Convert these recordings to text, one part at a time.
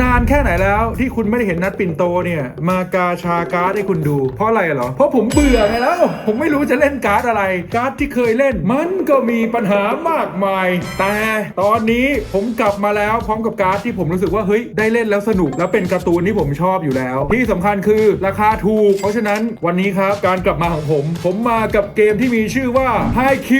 นานแค่ไหนแล้วที่คุณไม่ได้เห็นนัดปิ่นโตเนี่ย มากาชาการ์ดให้คุณดู เพราะอะไรเหรอ เพราะผมเบื่อไงแล้ว ผมไม่รู้จะเล่นการ์ดอะไร การ์ดที่เคยเล่น มันก็มีปัญหามากมาย แต่ตอนนี้ผมกลับมาแล้วพร้อมกับการ์ดที่ผมรู้สึกว่าเฮ้ยได้เล่นแล้วสนุกแล้วเป็นการ์ตูนที่ผมชอบอยู่แล้ว ที่สำคัญคือราคาถูก เพราะฉะนั้นวันนี้ครับการกลับมาของผม ผมมากับเกมที่มีชื่อว่า High Q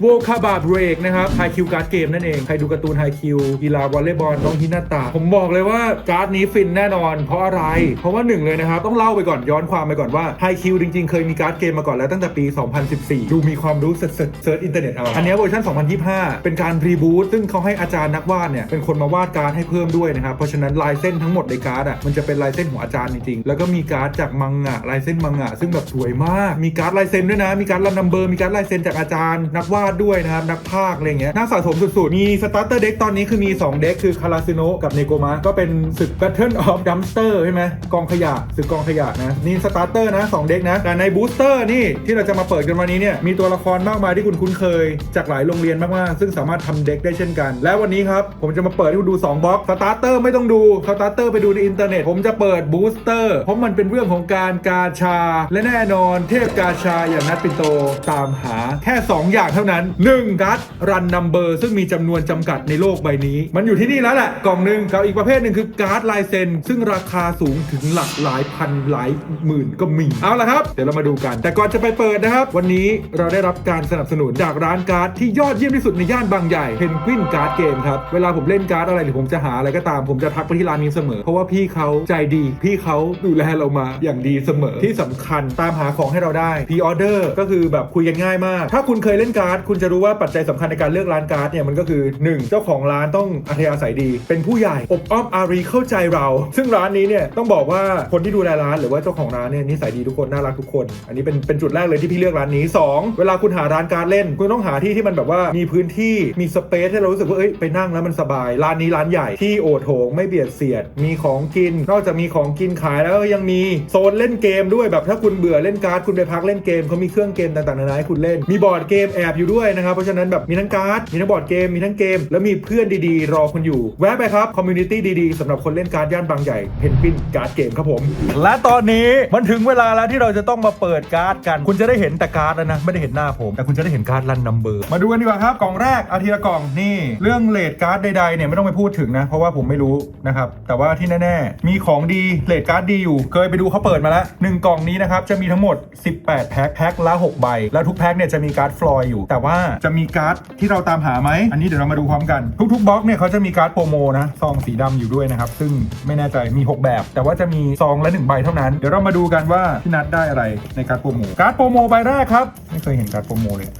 โวคาบาเบรกนะครับ High Q การ์ดเกมนั่นเองใครดูการ์ตูน High Q กีฬาวอลเลย์บอลน้องฮินาตาผมบอกเลยว่าการ์ดนี้ฟินแน่นอน เพราะอะไร เพราะว่าหนึ่งเลยนะครับ ต้องเล่าไปก่อนย้อนความไปก่อนว่า High Q จริงๆ เคยมีการ์ดเกมมาก่อนแล้วตั้งแต่ปี 2014 ดูมีความรู้เซิร์ชเซิร์ชอินเทอร์เน็ตเอาอันนี้เวอร์ชัน2025 เป็นการรีบูตซึ่งเขาให้อาจารย์นักวาดเนี่ยเป็นคนมาวาดการ์ดให้เพิ่มด้วยนะครับเพราะฉะนั้นลายเส้นทั้งหมดในการ์ดอะมันจะเป็นลายเส้นของอาจารย์จริงๆแล้วก็มีการ์ดจากมังงะลายเส้นมังงะซึ่งแบบสวยมากมีการ์ดลายเส้นด้วยนะ มีการ์ดรันนัมเบอร์มีการ์ดลายเส้นจากอาจารย์ นักวาดด้วยนะครับนักพากย์อะไรเงี้ยน่าสะสมสุดๆมีสตาร์เตอร์เด็กตอนนี้คือมี 2 เด็กคือคาราซิโนกับเนโกมะก็เป็นศึก Battle of Dumpster ใช่ไหมกองขยะศึกกองขยะนะ นี่สตาร์เตอร์นะสองเด็กนะ แต่ในบูสเตอร์นี่ที่เราจะมาเปิดกันวันนี้เนี่ยมีตัวละครมากมายที่คุณคุ้นเคย จากหลายโรงเรียนมากๆซึ่งสามารถทำเด็กได้เช่นกัน และวันนี้ครับ ผมจะมาเปิดให้คุณดู2บล็อกสตาร์เตอร์ไม่ต้องดูสตาร์เตอร์ไปดูในอินเทอร์เน็ตผมจะเปิดบูสเตอร์เพราะมันเป็นเรื่องของการกาชา และแน่นอนเทพกาชาอย่างนัดปินโตตามหาแค่ 2 อย่างเท่านั้น 1. การ์ดรันนัมเบอร์ซึ่งมีจำนวนจำกัดในโลกใบนี้ มันอยู่ที่นี่แล้วแหละกล่องหนึ่งกับอีกประเภทหนึ่งคือการ์ดลายเซ็นซึ่งราคาสูงถึงหลักหลายพันหลายหมื่นก็มี เอาละครับ เดี๋ยวเรามาดูกัน แต่ก่อนจะไปเปิดนะครับ วันนี้เราได้รับการสนับสนุนจากร้านการ์ดที่ยอดเยี่ยมที่สุดในย่านบางใหญ่เพนกวินการ์ดเกมครับ เวลาผมเล่นการ์ดอะไรหรือผมจะหาอะไรก็ตามผมจะทักไปที่ร้านนี้เสมอ เพราะว่าพี่เขาใจดี พี่เขาดูแลเรามาอย่างดีเสมอ ที่สำคัญตามหาของให้เราได้พ r ออเดอร์ก็คือแบบคุยกันง่ายมาก ถ้าคุณเคยเล่นการ์ดคุณจะรู้ว่าปัจจัยสำคัญในการเลือกร้านการ์ดเนี่ยมันก็คือ 1 เจ้าของร้านต้องอัธยาศัยดี เป็นผู้ใหญ่อบอ้อมอารีเข้าใจเรา ซึ่งร้านนี้เนี่ยต้องบอกว่าคนที่ดูแลร้านหรือว่าเจ้าของร้านเนี่ยนิสัยดีทุกคนน่ารักทุกคน อันนี้เป็นเป็นจุดแรกเลยที่พี่เลือกร้านนี้ 2 เวลาคุณหาร้านการเล่น คุณต้องหาที่ที่มันแบบว่ามีพื้นที่มีสเปซให้เรารู้สึกว่าเอ้ยไปนั่งแล้วมันสบายร้านนี้ร้านใหญ่ที่โอโถงไม่เบียดเสียด มีของกิน นอกจากมีของกินขายแล้วยังมีโซนเล่นเกมด้วยแบบถ้าคุณเบื่อเล่นการ์ดคุณไปพักเล่นเกมเขามีเครื่องเกมต่างๆนานาให้คุณเล่น มีบอร์ดเกมแอบอยู่ด้วยนะครับเพราะฉะนั้นแบบมีทั้งการ์ดมีทั้งบอร์ดเกมมีทั้งเกม แล้วมีเพื่อนดีๆ รอคุณอยู่ แวะไปครับคอมมูนิตี้ดีๆสำหรับคนเล่นการ์ดย่านบางใหญ่เพนกวินการ์ดเกมครับผม และตอนนี้มันถึงเวลาแล้วที่เราจะต้องมาเปิดการ์ดกัน คุณจะได้เห็นแต่การ์ดแล้วนะ ไม่ได้เห็นหน้าผม แต่คุณจะได้เห็นการ์ดรันนัมเบอร์มาดูกันดีกว่าครับกล่องแรกอาทีละกล่องนี่ เรื่องเลดการ์ดใดๆเนี่ยไม่ต้องไปพูดถึงนะ เพราะว่าผมไม่รู้นะครับแต่ว่าที่แน่ ๆ มีของดีเลดการ์ดดีอยู่ เคยไปดูเขาเปิดมาแล้วหนึ่งกล่องนี้นะครับจะมีทั้งหมด 18 แพ็คแพ็คละ6ใบแล้วทุกแพ็คเนี่ยจะมีการ์ดฟลอยอยู่ แต่ว่าจะมีการ์ดที่เราตามหาไหมอันนี้เดี๋ยวเรามาดูพร้อมกันทุกๆบล็อกเนี่ยเขาจะมีการ์ดโปรโมนะซองสีดำอยู่ด้วยนะครับ ซึ่งไม่แน่ใจมี 6 แบบ แต่ว่าจะมีซองละหนึ่งใบเท่านั้น เดี๋ยวเรามาดูกันว่าพี่นัทได้อะไรในการโปรโมการ์ดโปรโมใบแรกครับ ไม่เคยเห็นการ์ดโปรโมเลย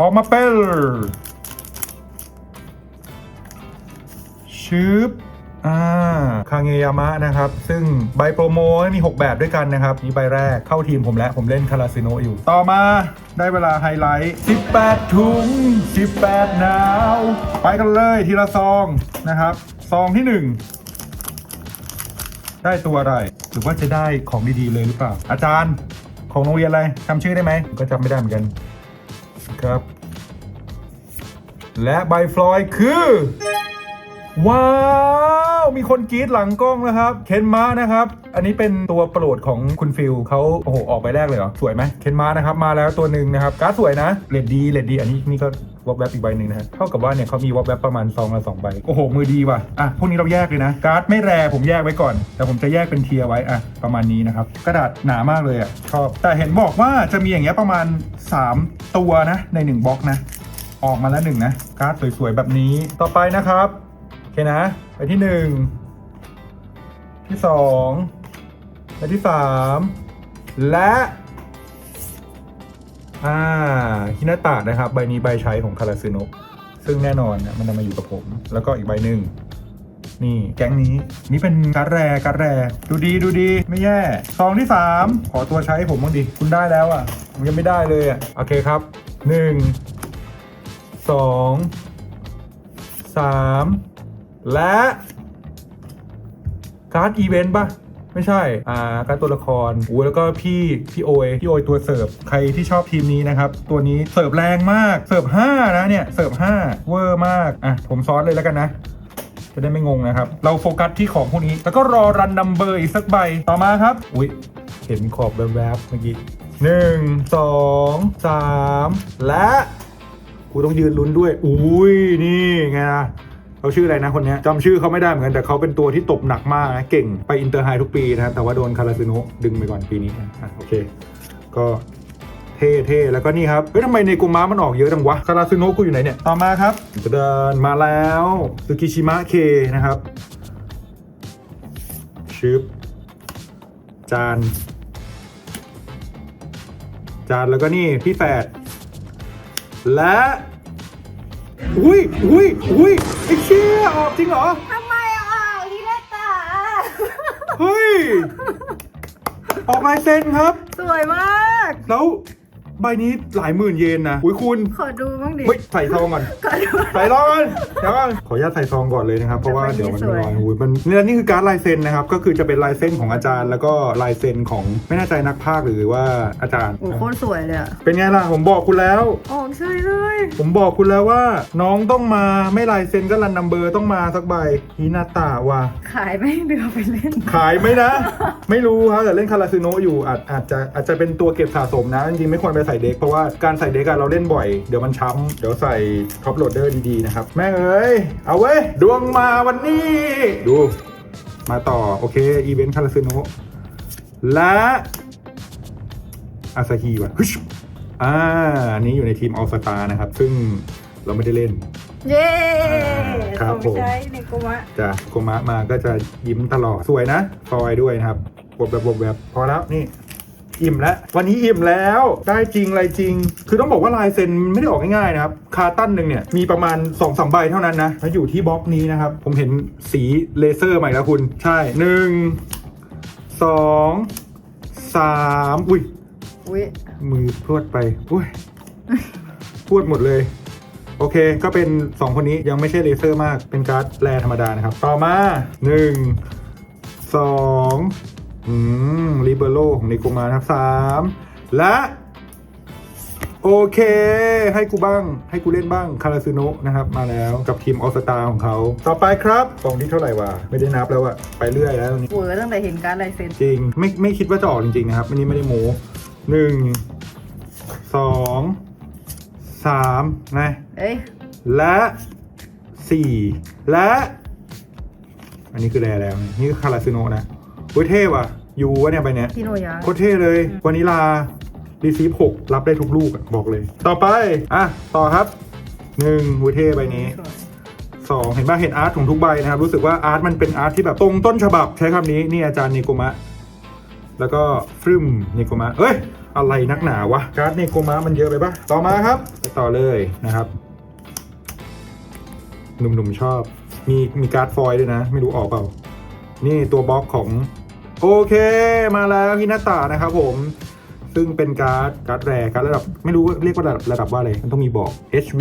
ออกมาเป็นชืบ อ่าคางเงยามะนะครับ ซึ่งใบโปรโมมี 6 แบบด้วยกันนะครับ นี่ใบแรกเข้าทีมผมแล้ว ผมเล่นคาราซิโนอยู่ ต่อมาได้เวลาไฮไลท์ 18 ถุง 18หนาว ไปกันเลยทีละซองนะครับ ซองที่ 1ได้ตัวอะไร หรือว่าจะได้ของดีๆเลยหรือเปล่า อาจารย์ของโรงเรียนอะไรจำชื่อได้ไหม ก็จำไม่ได้เหมือนกันครับ และใบฟลอยคือ ว้าว มีคนกรี๊ดหลังกล้องนะครับ เคนมานะครับ อันนี้เป็นตัวโปรดของคุณฟิลเขาโอ้โห ออกใบแรกเลยเหรอ สวยไหมเคนมานะครับ มาแล้วตัวหนึ่งนะครับ การ์ดสวยนะเลดดีเลดดี อันนี้นี่ก็วอลแวบอีกใบหนึ่งนะฮะ เท่ากับว่าเนี่ยเขามีวอลแวบประมาณซองละสองใบ โอ้โห มือดีว่ะ อะ พวกนี้เราแยกเลยนะ การ์ดไม่แรผมแยกไว้ก่อน แต่ผมจะแยกเป็นเทียร์ไว้ อะ ประมาณนี้นะครับ กระดาษหนามากเลยอะ ชอบ แต่เห็นบอกว่าจะมีอย่างเงี้ยประมาณ 3 ตัวนะ ใน1บล็อกนะ ออกมาแล้วหนึ่งนะ การ์ดสวยๆแบบนี้ ต่อไปนะครับ เคนะ ไปที่หนึ่งที่สองไปที่สามและอ่าฮินาตะนะครับ ใบนี้ใบใช้ของคาราซึโนะซึ่งแน่นอนนะมันจะมาอยู่กับผม แล้วก็อีกใบหนึ่งนี่แก๊งนี้ นี่เป็นการดแรการดแร ดูดีดูดีไม่แย่ซองที่ 3 ขอตัวใช้ผมบ้างดิคุณได้แล้วอะผมยังไม่ได้เลยอะ โอเคครับ 1 2 3 และการ์ดอีเวนต์ปะไม่ใช่ อ่า การ์ดตัวละครโอ้แล้วก็พี่ พี่โอยพี่โอยตัวเสิร์ฟ ใครที่ชอบทีมนี้นะครับ ตัวนี้เสิร์ฟแรงมาก เสิร์ฟ5นะเนี่ย เสิร์ฟ5เวอร์มาก อะ ผมซอสเลยแล้วกันนะ จะได้ไม่งงนะครับ เราโฟกัสที่ของพวกนี้ แล้วก็รอรันนัมเบอร์อีกสักใบ ต่อมาครับ อุ้ย เห็นขอบแวบๆเมื่อกี้หนึ่งสองสามและ กูต้องยืนลุ้นด้วย อุ้ย นี่ไงนะ เขาชื่ออะไรนะคนนี้จำชื่อเขาไม่ได้เหมือนกันแต่เขาเป็นตัวที่ตบหนักมากนะเก่งไปอินเตอร์ไฮทุกปีนะแต่ว่าโดนคาราซิโนดึงไปก่อนปีนี้นะอะโอเค ก็เท่ๆ แล้วก็นี่ครับ เฮ้ยทำไมในกุม้ามันออกเยอะจังวะ คาราซึโนะกูอยู่ไหนเนี่ย ต่อมาครับเดินมาแล้วซูกิชิมะเคนะครับ ชิป จาน จานแล้วก็นี่ พี่แฝดและ อุ้ยอุ้ยอุ้ยไอ้เชี่ยออกจริงเหรอ ทำไมอะฮิเนตะเฮ้ย ออกลายเซ็นครับ สวยมาก แล้ว ใบนี้หลายหมื่นเยนนะอุ้ยคุณขอดูบ้างดิเฮ้ยใส่ซองก่อนขอดู ใส่ซองก่อนเดี๋ยวก่อนขออนุญาตใส่ซองก่อนเลยนะครับเพราะว่าแต่เดี๋ยวใบมันนี้ไม่สวยร้อนอุ้ยมันเนี่ยนี่คือการ์ดลายเซ็นนะครับก็คือจะเป็นลายเซ็นของอาจารย์ แล้วก็ลายเซ็นของไม่แน่ใจนักพากย์หรือว่าอาจารย์ โอ้โคตรสวยเลยอะเป็นไงล่ะผมบอกคุณแล้ว ออกใช่เลยผมบอกคุณแล้วว่า น้องต้องมาไม่ลายเซ็นก็รันนัมเบอร์ต้องมาสักใบฮินาตะว่ะ ขายไม่เดือไปเล่น ขายไหมนะ ไม่รู้ครับแต่เล่นคาราซิโนะอยู่อาจอาจจะอาจจะเป็นตัวเก็บสะสมนะจริงๆไม่ควรไปใส่เด็กเพราะว่าการใส่เด็กอะเราเล่นบ่อย เดี๋ยวมันช้ำเดี๋ยวใส่ท็อปโหลดเดอร์ดีๆนะครับ แม่งเอ้ย เอาเว้ย ดวงมาวันนี้ ดู มาต่อ โอเค อีเวนต์คาราซิโนะและอาซาฮีว่ะฮึชอ่าอันนี้อยู่ในทีมออลสตานะครับ ซึ่งเราไม่ได้เล่น เย้ครับผมผมใช้ในกุมะจะโกมะมาก็จะยิ้มตลอด สวยนะฟอยด้วยนะครับบวบแบบบวบแบบพอแล้วนี่ อิ่มแล้ว วันนี้อิ่มแล้วได้จริงอะไรจริง คือต้องบอกว่าลายเซ็นไม่ได้ออกง่ายๆนะครับคาร์ตันหนึ่งเนี่ยมีประมาณ2อสใบเท่านั้นนะแล้วอยู่ที่บล็อกนี้นะครับ ผมเห็นสีเลเซอร์ใหม่แล้วคุณ ใช่หนึ่งสองสามอุ้ยอุ้ยมือพรวดไปอุ้ยพูดหมดเลยโอเค ก็เป็น 2 คนนี้ยังไม่ใช่เลเซอร์มาก เป็นการ์ดแรธรรมดานะครับ ต่อมา 1 2 อืมลิเบโรของนิโกมานะครับ3และ โอเค ให้กูบ้าง ให้กูเล่นบ้างคาราซูโนะนะครับ มาแล้วกับทีมออสตาของเขา ต่อไปครับกล่องที่เท่าไหร่วะ ไม่ได้นับแล้วอะไปเรื่อยแล้วตอนนี้เวอร์ตั้งแต่เห็นการดลายเซ็นจริง ไม่ไม่คิดว่าจะออกจริงๆนะครับอันนี้ไม่ได้โม้หนึ่งสองสามนะเอ้ยและสี่และ อันนี้คือแรแล้วนี่คือคาราซิโนะนะ โอ้ยเท่ว่ะยูวะเนี่ยใบเนี้ยพี่โนยะ โคตรเท่เลยวานิลารีซีฟหกรับได้ทุกลูกอะบอกเลย ต่อไป อะ ต่อครับหนึ่งโอ้ยเท่ใบนี้สวยสองเห็นป่ะเห็นอาร์ตของทุกใบนะครับ รู้สึกว่าอาร์ตมันเป็นอาร์ตที่แบบตรงต้นฉบับใช้คำนี้นี่อาจารย์เนโกมะ แล้วก็ฟรึมเนโกมะ เอ้ย อะไรนักหนาวะ การ์ดเนโกมะมันเยอะไปปะต่อมาครับไปต่อเลยนะครับ หนุ่มๆชอบ มีมีการ์ดฟอยล์ด้วยนะ ไม่รู้ออกเปล่า นี่ตัวบล็อกของ โอเคมาแล้วฮินาตะนะครับผม ซึ่งเป็นการ์ดการ์ดแรการ์ดระดับไม่รู้เรียกว่าระดับระดับว่าอะไรมันต้องมีบอก HV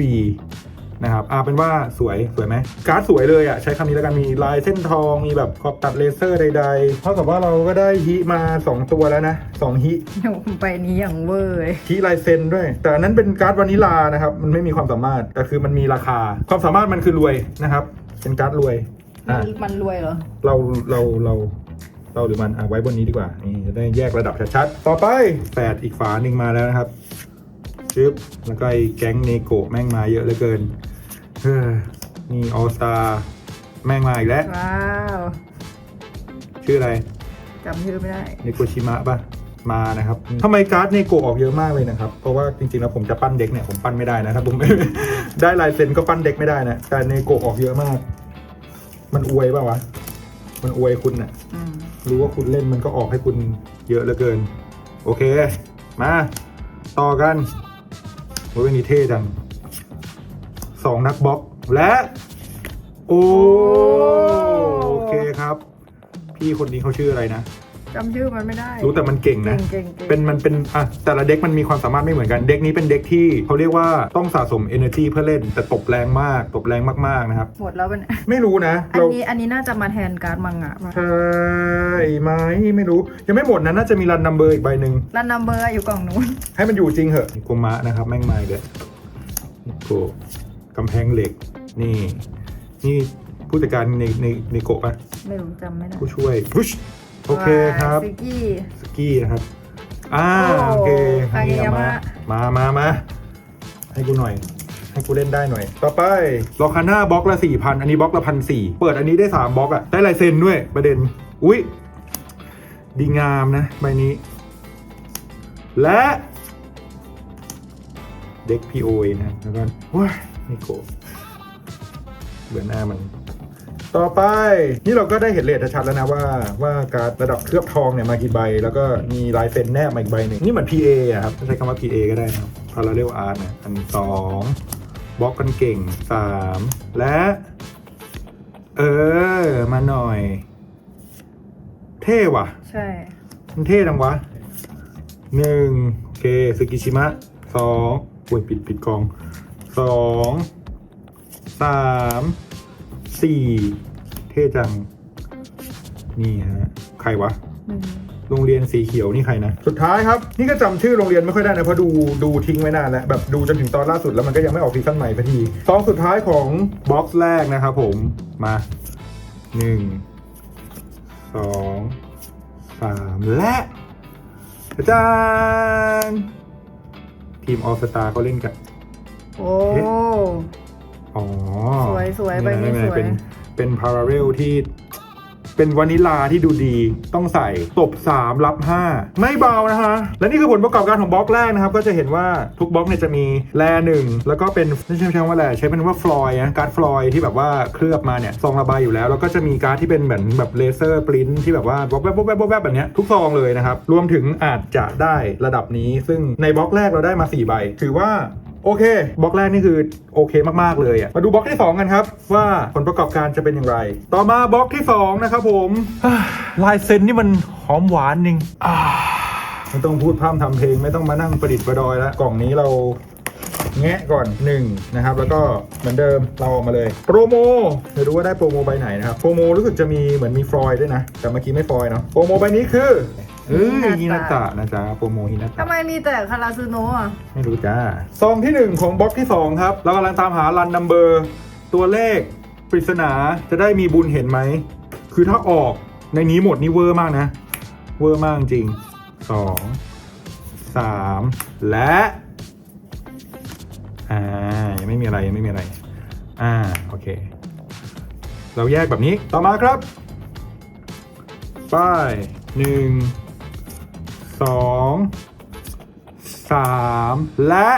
นะครับอ่าเป็นว่าสวยสวยไหมการ์ดสวยเลยอะใช้คำนี้แล้วกันมีลายเส้นทองมีแบบขอบตัดเลเซอร์ใดๆเท่ากับว่าเราก็ได้ฮิมา 2 ตัวแล้วนะ2ฮิโอ้โหใบนี้อย่างเวอร์เลยฮิลายเซ็นด้วย แต่อันนั้นเป็นการ์ดวานิลานะครับมันไม่มีความสามารถแต่คือมันมีราคา ความสามารถมันคือรวยนะครับ เป็นการ์ดรวยอ่ามันรวยเหรอเราเราเรา เราหรือมันอะไว้บนนี้ดีกว่านี่จะได้แยกระดับชัดๆ ต่อไปแปดอีกฝาหนึ่งมาแล้วนะครับชึบแล้วก็ไอ้แก๊งเนโกะแม่งมาเยอะเหลือเกินเฮ้อนี่ออสตาแม่งมาอีกแล้ว ว้าวชื่ออะไรจำชื่อไม่ได้ เนโกชิมะปะมานะครับทำไมการ์ดเนโกะออกเยอะมากเลยนะครับ เพราะว่าจริงๆแล้วผมจะปั้นเด็กเนี่ยผมปั้นไม่ได้นะครับผม ได้ลายเซ็นก็ปั้นเด็กไม่ได้นะ แต่เนโกะออกเยอะมาก มันอวยป่าวะ มันอวยคุณน่ะ อืม รู้ว่าคุณเล่นมันก็ออกให้คุณเยอะเหลือเกิน โอเค มา ต่อกันโอ้ยวันนี้เท่จังสองนักบล็อกและ โอ้โอเคครับ พี่คนนี้เขาชื่ออะไรนะ จำชื่อมันไม่ได้ รู้แต่มันเก่งนะ เก่งๆเก่งเป็นมันเป็นอะแต่ละเด็กมันมีความสามารถไม่เหมือนกัน เด็กนี้เป็นเด็กที่เขาเรียกว่าต้องสะสม energy เพื่อเล่น แต่ตบแรงมาก ตบแรงมากๆนะครับ หมดแล้วเป็นไม่รู้นะอันเรานี้อันนี้น่าจะมาแทนการ์ดมังงะป่ะใช่ไหมไม่รู้ ยังไม่หมดนะน่าจะมีรันนัมเบอร์อีกใบหนึ่ง รันนัมเบอร์อยู่กล่องนู้น ให้มันอยู่จริงเหอะนิโกมะนะครับ แม่งมาอีกเลยนิโกกำแพงเหล็ก นี่ นี่ผู้จัดการในในในโกะปะไม่รู้จำไม่ได้ผู้ช่วยพุช โอเคครับ ซิกี้ สกี้นะครับอ่าโอ้โอเคคางเกยามะ มา มา มา ให้กูหน่อย ให้กูเล่นได้หน่อย ต่อไปลอคาน่าบล็อกละสี่พันอันนี้บล็อกละพันสี่เปิดอันนี้ได้สามบล็อกอะได้ลายเซ็นด้วยประเด็น อุ๊ย ดีงามนะใบนี้ และ เด็กพีโอนะครับแล้วก็ว้ายนี่โกะเบื่อหน้ามัน ต่อไปนี่เราก็ได้เห็นเลทชัดๆแล้วนะว่าว่าการดระดับเคลือบทองเนี่ยมากี่ใบ แล้วก็มีลายเซ็นแนบมาอีกใบหนึ่งนี่เหมือน PA อะครับใช้คำว่า PA ก็ได้นะครับ Parallel Art นะอันสองบล็อกกันเก่งสามและ เออ มาหน่อย เท่ว่ะ ใช่ มันเท่จังวะหนึ่งโอเคสึกิชิมะสองอุ้ยปิดปิดกองสองสาม สี่เท่จัง นี่ฮะ ใครวะอืมโรงเรียนสีเขียวนี่ใครนะ สุดท้ายครับ นี่ก็จำชื่อโรงเรียนไม่ค่อยได้นะ เพราะดูดูทิ้งไว้นานแล้ว แบบดูจนถึงตอนล่าสุดแล้วมันก็ยังไม่ออกซีซั่นใหม่สักทีซองสุดท้ายของบ็อกซ์แรกนะครับผม มาหนึ่งสองสามและอาจารย์ทีมออสตาเขาเล่นกัน โอ้เอ๊ะอ๋อสวยสวยใบนี้ไม่ไม่สวย เป็นเป็นพาราเรลที่เป็นวานิลาที่ดูดีต้องใส่ตบ 3 รับ 5 ไม่เบานะคะและนี่คือผลประกอบการของบล็อกแรกนะครับ ก็จะเห็นว่าทุกบล็อกเนี่ยจะมีแลหนึ่งแล้วก็เป็นไม่ใช่ใช้คำว่าแลใช้เป็นว่าฟลอยนะการ์ดฟลอยที่แบบว่าเคลือบมาเนี่ยซองระบายอยู่แล้ว แล้วก็จะมีการ์ดที่เป็นเหมือนแบบเลเซอร์ปริ้นที่แบบว่าแวบแวบแวบแวบแวบแบบเนี้ยทุกซองเลยนะครับรวมถึงอาจจะได้ระดับนี้ ซึ่งในบล็อกแรกเราได้มา4ใบถือว่า โอเคบล็อกแรกนี่คือโอเคมากๆเลยอะมาดูบล็อกที่ 2 กันครับ ว่าผลประกอบการจะเป็นอย่างไร ต่อมาบล็อกที่ 2 นะครับผมลายเซ็นนี่มันหอมหวานจริงอ่าไม่ต้องพูดพร่ำทำเพลงไม่ต้องมานั่งประดิษฐ์ประดอยแล้วกล่องนี้เราแงะก่อน1นะครับแล้วก็เหมือนเดิมเราออกมาเลย โปรโมเดี๋ยวดูว่าได้โปรโมใบไหนนะครับ โปรโมรู้สึกจะมีเหมือนมีฟลอยด์ด้วยนะ แต่เมื่อกี้ไม่ฟลอยด์เนาะโปรโมใบนี้คือ เอ้ยฮินาตะนะจ๊ะโปรโมฮินาตะทำไมมีแต่คาราซูโนะอะไม่รู้จ้าซองที่1ของบล็อกที่2ครับ เรากำลังตามหารันนัมเบอร์ ตัวเลขปริศนาจะได้มีบุญเห็นไหม คือถ้าออกในนี้หมดนี่เวอร์มากนะ เวอร์มากจริง2 3และอ่ายังไม่มีอะไรยังไม่มีอะไร อ่าโอเค เราแยกแบบนี้ต่อมาครับ ป้ายหนึ่ง สองสามและ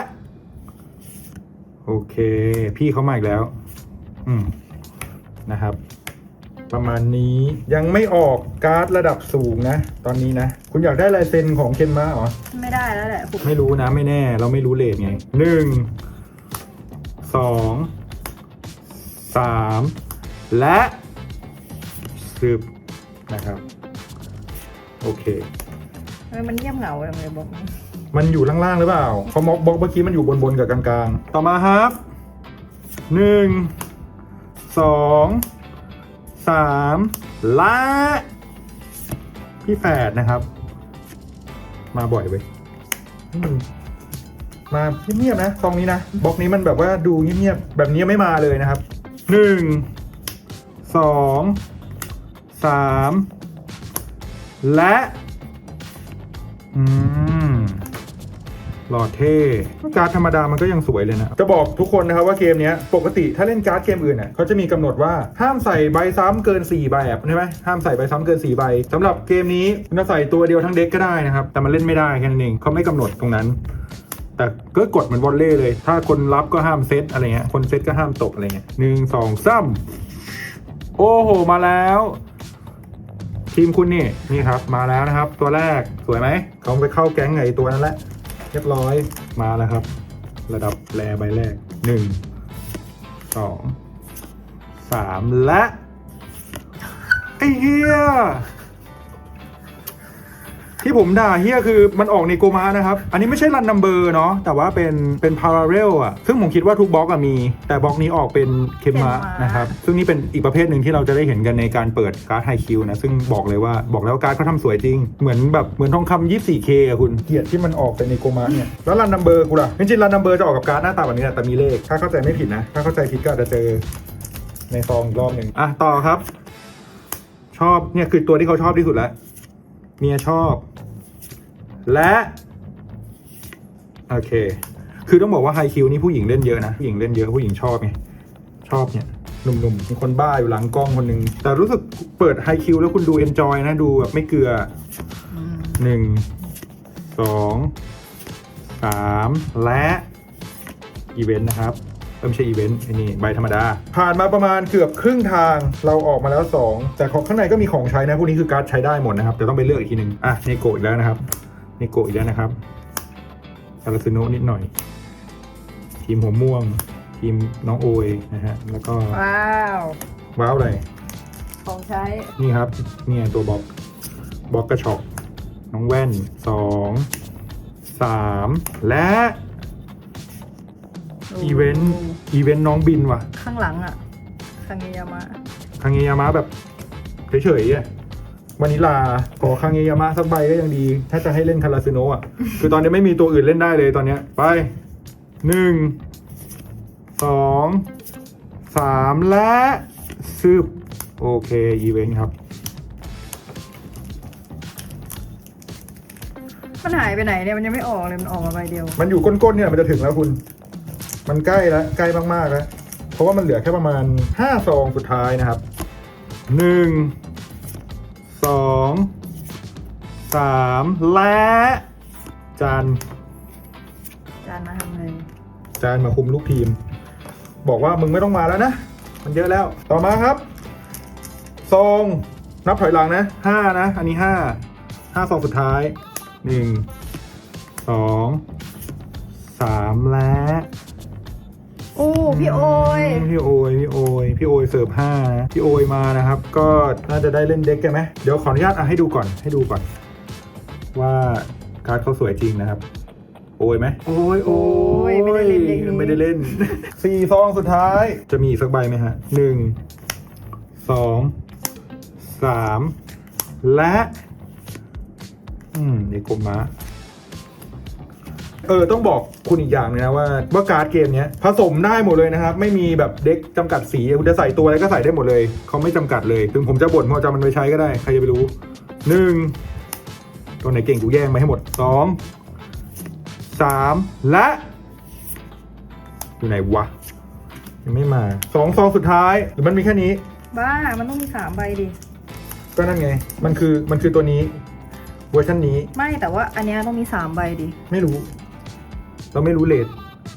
โอเค พี่เขามาอีกแล้ว อืม นะครับ ประมาณนี้ยังไม่ออกการ์ดระดับสูงนะ ตอนนี้นะ คุณอยากได้ลายเซ็นของเคนมาเหรอ ไม่ได้แล้วแหละคุณไม่รู้นะ ไม่แน่ เราไม่รู้เลทไงหนึ่งสองสามและสืบนะครับ โอเคทำไมมันเงียบเหงาเลยบอกนี้มันอยู่ล่างๆหรือเปล่าเพราะม็อกบล็อกเมื่อกี้มันอยู่บนๆกับกลางๆ ต่อมาครับหนึ่งสองสามและพี่แฝดนะครับ มาบ่อยเว้ยมมาเงียบๆนะตรงนี้นะบล็อกนี้มันแบบว่าดูเงียบๆแบบนี้ไม่มาเลยนะครับหนึ่งสองสามและ อืมหล่อเท่การ์ดธรรมดามันก็ยังสวยเลยนะ จะบอกทุกคนนะครับว่าเกมนี้ปกติถ้าเล่นการ์ดเกมอื่นเน่ยเขาจะมีกำหนดว่าห้ามใส่ใบซ้ำเกิน 4 ใบใช่ไหมห้ามใส่ใบซ้ำเกิน 4 ใบสำหรับเกมนี้คุณจะใส่ตัวเดียวทั้งเด็กก็ได้นะครับ แต่มันเล่นไม่ได้แค่นั้นเองเขาไม่กำหนดตรงนั้น แต่ก็กดเหมือนวอลเล่เลย ถ้าคนรับก็ห้ามเซตอะไรเงี้ยคนเซตก็ห้ามตกอะไรเงี้ยหนึ่งสองสามโอ้โหมาแล้ว ทีมคุณนี่นี่ครับมาแล้วนะครับ ตัวแรกสวยไหมเขาไปเข้าแก๊งไงตัวนั้นแหละเรียบร้อยมาแล้วครับ ระดับแรใบแรกหนึ่งสองสามและไอ้เฮีย ที่ผมด่าเฮียคือมันออกในโกมานะครับ อันนี้ไม่ใช่รันนัมเบอร์เนาะแต่ว่าเป็นเป็นพาราเรลอะซึ่งผมคิดว่าทุกบล็อกอะมี แต่บล็อกนี้ออกเป็นเคมะนะครับ ซึ่งนี่เป็นอีกประเภทหนึ่งที่เราจะได้เห็นกันในการเปิดการ์ดไฮคิวนะ ซึ่งบอกเลยว่าบอกแล้วการ์ดเขาทำสวยจริง เหมือนแบบเหมือนทองคำ 24K อะคุณเกียรติที่มันออกเป็นในโกมาเนี่ยแล้วรันนัมเบอร์กูล่ะจริงๆรันนัมเบอร์จะออกกับการ์ดหน้าตาแบบนี้แหละแต่มีเลขถ้าเข้าใจไม่ผิดนะ ถ้าเข้าใจผิดก็อาจจะเจอในซองอีกรอบหนึ่งอะต่อครับ ชอบเนี่ยคือตัวที่เขาชอบที่สุดแล้วเมียชอบ และโอเค คือต้องบอกว่าไฮคิวนี่ผู้หญิงเล่นเยอะนะ ผู้หญิงเล่นเยอะผู้หญิงชอบไงชอบเนี่ยหนุ่มๆมีคนบ้าอยู่หลังกล้องคนหนึ่งแต่รู้สึกเปิดไฮคิวแล้วคุณดูเอนจอยนะ ดูแบบไม่เกลืออืมหนึ่งสองสามและอีเวนต์นะครับเออไม่ใช่อีเวนต์ไอ้นี่ใบธรรมดา ผ่านมาประมาณเกือบครึ่งทางเราออกมาแล้ว 2 แต่ของข้างในก็มีของใช้นะ พวกนี้คือการ์ดใช้ได้หมดนะครับ แต่ต้องไปเลือกอีกทีหนึ่งอะเนโกะอีกแล้วนะครับ เนโกะอีกแล้วนะครับคาราซึโนะนิดหน่อย ทีมหัวม่วง ทีมน้องโอยนะฮะ แล้วก็ว้าวว้าวอะไร ของใช้ นี่ครับ เนี่ยตัวบล็อกบล็อกกระชอกน้องแว่นสองสามและอีเวนต์อีเวนต์น้องบินว่ะ ข้างหลังอะคังเงยามะคังเงยามะแบบเฉยๆอะ วานิลาขอคังเงยามะสักใบก็ยังดี ถ้าจะให้เล่นคาราซิโนะอะ คือตอนนี้ไม่มีตัวอื่นเล่นได้เลยตอนเนี้ย ไปหนึ่งสองสามและซึบโอเคอีเวนต์ครับ มันหายไปไหนเนี่ยมันยังไม่ออกเลยมันออกมาใบเดียว มันอยู่ก้นๆเนี่ยมันจะถึงแล้วคุณ มันใกล้แล้วใกล้มากๆแล้วเพราะว่ามันเหลือแค่ประมาณห้าซองสุดท้ายนะครับหนึ่ง สองสามและจานจานมาทำเลยจานมาคุมลูกทีม บอกว่ามึงไม่ต้องมาแล้วนะ มันเยอะแล้ว ต่อมาครับซองนับถอยหลังนะห้านะ อันนี้ห้าห้าซองสุดท้ายหนึ่งสองสามและ โอ้พี่โอยพี่โอยพี่โอยพี่โอยเสิร์ฟห้านะพี่โอยมานะครับ ก็น่าจะได้เล่นเด็กกันไหมเดี๋ยวขออนุญาตอะให้ดูก่อนให้ดูก่อน ว่าการ์ดเขาสวยจริงนะครับ โอยไหมโอยโอยไม่ได้เล่นไม่ได้เล่นสี่ซองสุดท้าย จะมีอีกสักใบไหมฮะหนึ่งสองสามและ อืมเด็กกลมม้า เออต้องบอกคุณอีกอย่างหนึงนะว่าว่าการ์ดเกมเนี้ยผสมได้หมดเลยนะครับ ไม่มีแบบเด็กจำกัดสีคุณจะใส่ตัวอะไรก็ใส่ได้หมดเลย เขาไม่จำกัดเลยถึงผมจะบ่นเพราะจะเอามันไปใช้ก็ได้ ใครจะไปรู้หนึ่งตัวไหนเก่งกูแย่งมาให้หมดสองสามและอยู่ไหนวะยังไม่มาสองซองสุดท้ายหรือมันมีแค่นี้ บ้า มันต้องมีสามใบดิ ก็นั่นไง มันคือมันคือตัวนี้เวอร์ชันนี้ ไม่แต่ว่าอันเนี้ยต้องมีสามใบดิ ไม่รู้ เราไม่รู้เลท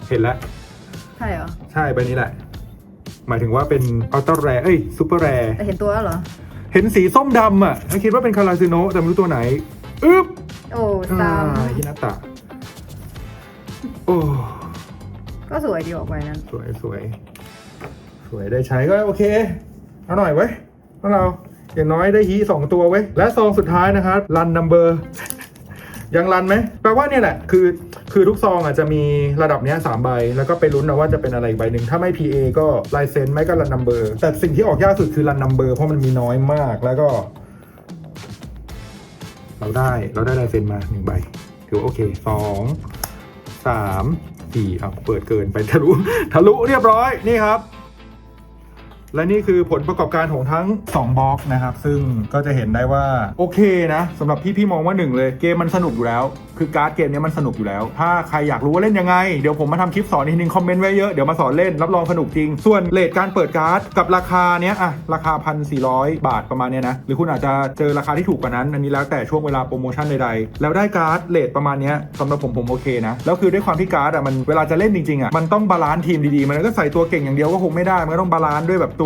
เห็นแล้ว ใช่เหรอ ใช่ใบนี้แหละ หมายถึงว่าเป็นอัลตร้าแรเอ้ยซูเปอร์แรแต่เห็นตัวแล้วเหรอ เห็นสีส้มดำอะถ้าคิดว่าเป็นคาราซิโนะแต่ไม่รู้ตัวไหนอึ๊บโอ้สามอ่ฮินาตะโอ้ก็สวยดีออกไปนั้น สวยสวย สวยได้ใช้ก็โอเค เอาหน่อยเว้ยพวกเราอย่างน้อยได้ฮีสองตัวเว้ยและซองสุดท้ายนะครับรันนัมเบอร์ ยังรันไหมแปลว่าเนี่ยแหละคือคือทุกซองอะจะมีระดับเนี้ยสามใบ แล้วก็ไปลุ้นนะว่าจะเป็นอะไรอีกใบหนึ่งถ้าไม่ PA ก็ลายเซ็นไม่ก็รันนัมเบอร์แต่สิ่งที่ออกยากสุดคือรันนัมเบอร์เพราะมันมีน้อยมากแล้วก็ เราได้เราได้ลายเซ็นมาหนึ่งใบถือว่าโอเคสองสามสี่เอาเปิดเกินไปทะลุทะลุเรียบร้อยนี่ครับ และนี่คือผลประกอบการของทั้ง 2บล็อกนะครับ ซึ่งก็จะเห็นได้ว่า โอเคนะสำหรับพี่พี่มองว่าหนึ่งเลยเกมมันสนุกอยู่แล้ว คือการ์ดเกมนี้มันสนุกอยู่แล้ว ถ้าใครอยากรู้ว่าเล่นยังไง เดี๋ยวผมมาทำคลิปสอนอีกทีนึงคอมเมนต์ไว้เยอะ เดี๋ยวมาสอนเล่นรับรองสนุกจริง ส่วนเลทการเปิดการ์ดกับราคาเนี้ยอะราคา 1,400 บาทประมาณเนี้ยนะหรือคุณอาจจะเจอราคาที่ถูกกว่านั้นอันนี้แล้วแต่ช่วงเวลาโปรโมชั่นใดๆแล้วได้การ์ดเลทประมาณเนี้ยสำหรับผมผมโอเคนะแล้วคือด้วยความที่การ์ดอะมันเวลาจะเล่นจริงๆอะมันต้องบาลานซ์ทีมดีๆ มันก็ใส่ตัวเก่งอย่างเดียวก็คงไม่ได้มันก็ต้องบาลานซ์ด้วยแบบตัว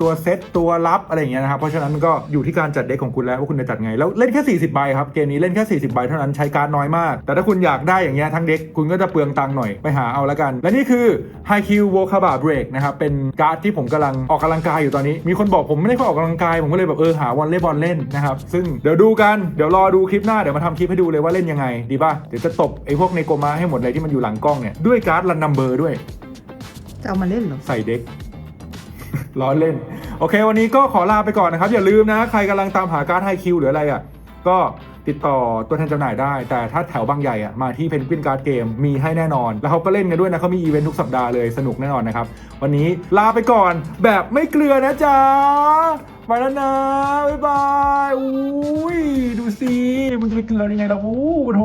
ตัวเซตตัวรับอะไรอย่างเงี้ยนะครับ เพราะฉะนั้นมันก็อยู่ที่การจัดเด็กของคุณแล้วว่าคุณจะจัดไง แล้วเล่นแค่ 40 ใบครับ เกมนี้เล่นแค่ 40 ใบเท่านั้นใช้การ์ดน้อยมาก แต่ถ้าคุณอยากได้อย่างเงี้ยทั้งเด็กคุณก็จะเปลืองตังค์หน่อยไปหาเอาละกัน และนี่คือ High Q w o k a b a Break นะครับ เป็นการ์ดที่ผมกำลังออกกำลังกายอยู่ตอนนี้ มีคนบอกผมไม่ได้ค่อยออกกำลังกาย ผมก็เลยแบบเออหาวอลเลย์บอลเล่นนะครับ ซึ่งเดี๋ยวดูกัน เดี๋ยวรอดูคลิปหน้า เดี๋ยวมาทำคลิปให้ดูเลยว่าเล่นยังไง ดีป่ะ เดี๋ยวจะตบไอ้พวกในโกมาให้หมดเลยที่มันอยู่หลังกล้องเนี่ย ด้วยการ์ดรันนัมเบอร์ด้วย จะเอามาเล่นเหรอ ใส่เด็ก ล้อเล่น โอเค วันนี้ก็ขอลาไปก่อนนะครับ อย่าลืมนะ ใครกำลังตามหาการ์ดไฮคิวหรืออะไรอะ ก็ติดต่อตัวแทนจำหน่ายได้ แต่ถ้าแถวบางใหญ่อะมาที่เพนกวินการ์ดเกมมีให้แน่นอน แล้วเขาก็เล่นกันด้วยนะเขามีอีเวนต์ทุกสัปดาห์เลยสนุกแน่นอนนะครับ วันนี้ลาไปก่อนแบบไม่เกลือนะจ๊ะไปแล้วนะ บ๊ายบายอุ้ยดูสิมันจะไปเกลือยังไงล่ะอู้โถ